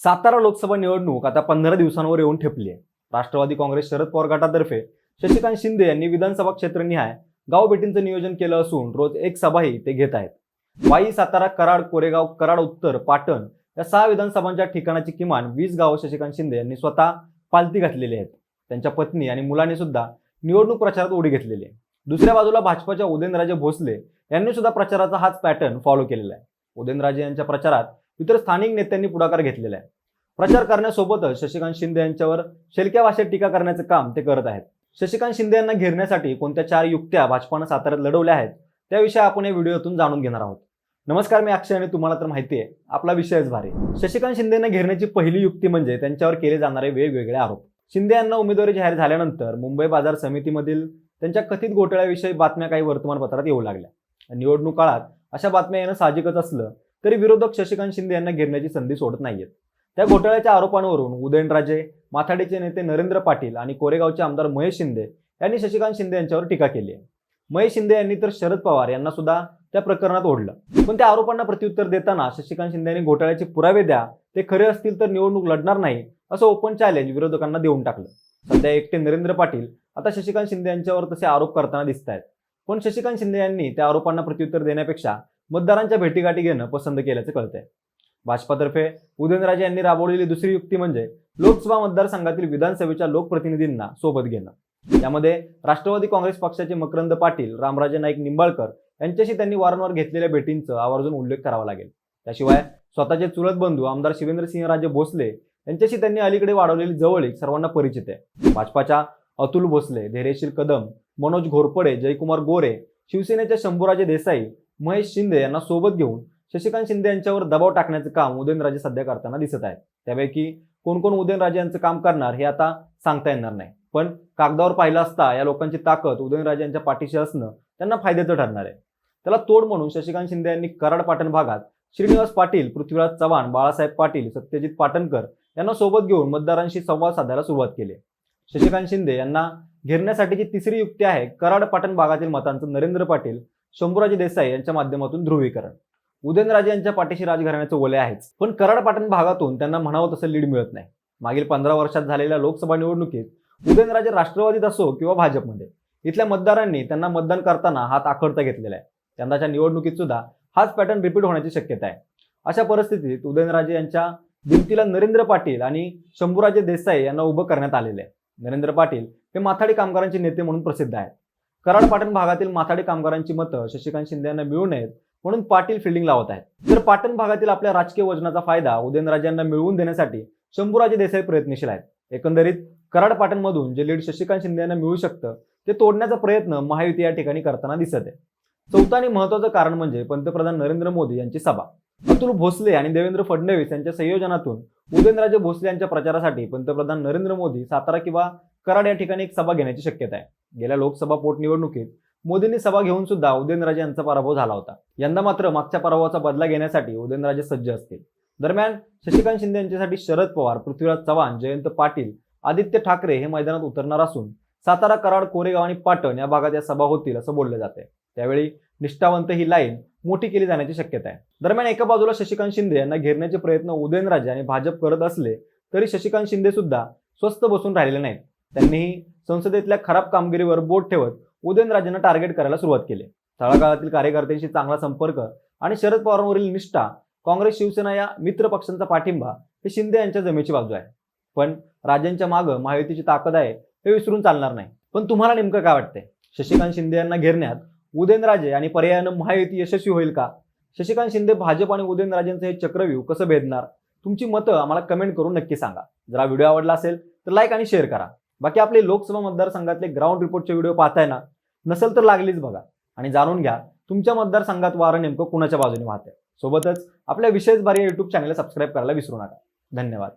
सातारा लोकसभा निवडणूक आता पंधरा दिवसांवर येऊन ठेपली आहे. राष्ट्रवादी काँग्रेस शरद पवार गटातर्फे शशिकांत शिंदे यांनी विधानसभा क्षेत्रनिहाय गाव भेटींचं नियोजन केलं असून रोज एक सभाही ते घेत आहेत. वाई सातारा कराड कोरेगाव कराड उत्तर पाटण या सहा विधानसभांच्या ठिकाणाची किमान वीस गावं शशिकांत शिंदे यांनी स्वतः पालती घातलेली आहेत. त्यांच्या पत्नी आणि मुलांनी सुद्धा निवडणूक प्रचारात उडी घेतलेली आहे. दुसऱ्या बाजूला भाजपाच्या उदयनराजे भोसले यांनी सुद्धा प्रचाराचा हाच पॅटर्न फॉलो केलेला आहे. उदयनराजे यांच्या प्रचारात इतर स्थानिक नेत्यांनी पुढाकार घेतलेला आहे. प्रचार करण्यासोबतच शशिकांत शिंदे यांच्यावर शेलक्या भाषेत टीका करण्याचं काम ते करत आहेत. शशिकांत शिंदे यांना घेरण्यासाठी कोणत्या चार युक्त्या भाजपानं साताऱ्यात लढवल्या आहेत त्याविषयी आपण या व्हिडिओतून जाणून घेणार आहोत. नमस्कार मी अक्षय आणि तुम्हाला तर माहिती आहे आपला विषयच भारी शशिकांत शिंदेना घेरण्याची पहिली युक्ती म्हणजे त्यांच्यावर केले जाणारे वेगवेगळे आरोप. शिंदे यांना उमेदवारी जाहीर झाल्यानंतर मुंबई बाजार समितीमधील त्यांच्या कथित घोटाळ्याविषयी बातम्या काही वर्तमानपत्रात येऊ लागल्या. निवडणूक काळात अशा बातम्या येणं साहजिकच असलं तरी विरोधक शशिकांत शिंदे यांना घेरण्याची संधी सोडत नाहीयेत. त्या घोटाळ्याच्या आरोपांवरून उदयनराजे माथाडीचे नेते नरेंद्र पाटील आणि कोरेगावचे आमदार महेश शिंदे यांनी शशिकांत शिंदे यांच्यावर टीका केली आहे. महेश शिंदे यांनी तर शरद पवार यांना सुद्धा त्या प्रकरणात ओढलं. पण त्या आरोपांना प्रत्युत्तर देताना शशिकांत शिंदे यांनी घोटाळ्याचे पुरावे द्या ते खरे असतील तर निवडणूक लढणार नाही असं ओपन चॅलेंज विरोधकांना देऊन टाकलं. सध्या एकटे नरेंद्र पाटील आता शशिकांत शिंदे यांच्यावर तसे आरोप करताना दिसत आहेत पण शशिकांत शिंदे यांनी त्या आरोपांना प्रत्युत्तर देण्यापेक्षा मतदारांच्या भेटीगाठी घेणं पसंत केल्याचं कळतंय. भाजपातर्फे उदयनराजे यांनी राबवलेली दुसरी युक्ती म्हणजे लोकसभा मतदारसंघातील विधानसभेच्या लोकप्रतिनिधींना सोबत घेणं. यामध्ये राष्ट्रवादी काँग्रेस पक्षाचे मकरंद पाटील रामराजे नाईक निंबाळकर यांच्याशी त्यांनी वारंवार घेतलेल्या भेटींचा आवर्जून उल्लेख करावा लागेल. त्याशिवाय स्वतःचे चुलत बंधू आमदार शिवेंद्रसिंहराजे भोसले यांच्याशी त्यांनी अलीकडे वाढवलेली जवळीक सर्वांना परिचित आहे. भाजपाच्या अतुल भोसले धैर्यशील कदम मनोज घोरपडे जयकुमार गोरे शिवसेनेच्या शंभूराजे देसाई महेश शिंदे यांना सोबत घेऊन शशिकांत शिंदे यांच्यावर दबाव टाकण्याचं काम उदयनराजे सध्या करताना दिसत आहेत. त्यापैकी कोण कोण उदयनराजे यांचं काम करणार हे आता सांगता येणार नाही. पण कागदावर पाहिलं असता या लोकांची ताकद उदयनराजे यांच्या पाठीशी असणं त्यांना फायद्याचं ठरणार आहे. त्याला तोड म्हणून शशिकांत शिंदे यांनी कराड पाटण भागात श्रीनिवास पाटील पृथ्वीराज चव्हाण बाळासाहेब पाटील सत्यजित पाटणकर यांना सोबत घेऊन मतदारांशी संवाद साधायला सुरुवात केली शशिकांत शिंदे यांना घेरण्यासाठीची तिसरी युक्ती आहे कराड पाटण भागातील मतांचं नरेंद्र पाटील शंभूराजे देसाई यांच्या माध्यमातून ध्रुवीकरण. उदयनराजे यांच्या पाठीशी राजघराण्याचं ओले आहेच. पण कराड पाटण भागातून त्यांना म्हणावं तसं लीड मिळत नाही. मागील पंधरा वर्षात झालेल्या लोकसभा निवडणुकीत उदयनराजे राष्ट्रवादीत असो किंवा भाजपमध्ये इथल्या मतदारांनी त्यांना मतदान करताना हात आखडता घेतलेला आहे. यंदाच्या निवडणुकीत सुद्धा हाच पॅटर्न रिपीट होण्याची शक्यता आहे. अशा परिस्थितीत उदयनराजे यांच्या भिंतीला नरेंद्र पाटील आणि शंभूराजे देसाई यांना उभं करण्यात आलेलं आहे. नरेंद्र पाटील हे माथाडी कामगारांचे नेते म्हणून प्रसिद्ध आहेत. कराड पाटण भागातील माथाडी कामगारांची मतं शशिकांत शिंदे यांना मिळू नयेत म्हणून पाटील फिल्डिंग लावत आहेत. तर पाटण भागातील आपल्या राजकीय वजनाचा फायदा उदयनराजांना मिळवून देण्यासाठी शंभूराजे देसाई प्रयत्नशील आहेत. एकंदरीत कराड पाटणमधून जे लीड शशिकांत शिंदे यांना मिळू शकतं ते तोडण्याचा प्रयत्न महायुती या ठिकाणी करताना दिसत आहे. चौथं आणि महत्वाचं कारण म्हणजे पंतप्रधान नरेंद्र मोदी यांची सभा. अतुल भोसले आणि देवेंद्र फडणवीस यांच्या संयोजनातून उदयनराजे भोसले यांच्या प्रचारासाठी पंतप्रधान नरेंद्र मोदी सातारा किंवा कराड या ठिकाणी एक सभा घेण्याची शक्यता आहे. गेल्या लोकसभा पोटनिवडणुकीत मोदींनी सभा घेऊन सुद्धा उदयनराजे यांचा पराभव झाला होता. यंदा मात्र मागच्या पराभवाचा बदला घेण्यासाठी उदयनराजे सज्ज असतील. दरम्यान शशिकांत शिंदे यांच्यासाठी शरद पवार पृथ्वीराज चव्हाण जयंत पाटील आदित्य ठाकरे हे मैदानात उतरणार असून सातारा कराड कोरेगाव आणि पाटण या भागात या सभा होतील असं बोललं जाते त्यावेळी निष्ठावंत ही लाईन मोठी केली जाण्याची शक्यता आहे. दरम्यान एका बाजूला शशिकांत शिंदे यांना घेरण्याचे प्रयत्न उदयनराजे आणि भाजप करत असले तरी शशिकांत शिंदे सुद्धा स्वस्त बसून राहिलेले नाहीत. त्यांनी संसदेतल्या खराब कामगिरीवर बोट ठेवत उदयनराजेंना टार्गेट करायला सुरुवात केली. तळागाळातील कार्यकर्त्यांशी चांगला संपर्क आणि शरद पवारांवरील निष्ठा काँग्रेस शिवसेना या मित्र पक्षांचा पाठिंबा हे शिंदे यांच्या जमेची बाजू आहे. पण राजांच्या मागं महायुतीची ताकद आहे हे विसरून चालणार नाही. पण तुम्हाला नेमकं काय वाटतंय? शशिकांत शिंदे यांना घेरण्यात उदयनराजे आणि पर्यायानं महायुती यशस्वी होईल का? शशिकांत शिंदे भाजप आणि उदयनराजेंचं हे चक्रव्यूह कसं भेदणार? तुमची मतं आम्हाला कमेंट करून नक्की सांगा. जरा व्हिडिओ आवडला असेल तर लाईक आणि शेअर करा. बाकी आपले लोकसभा मतदारसंघातले ग्राउंड रिपोर्टचे व्हिडिओ पाहताय ना नसेल तर लागलीच बघा. आणि जाणून घ्या तुमच्या मतदारसंघात वारं नेमकं कुणाच्या बाजूने वाहतंय? सोबतच आपल्या विशेष भारी युट्यूब चॅनलला सबस्क्राईब करायला विसरू नका. धन्यवाद.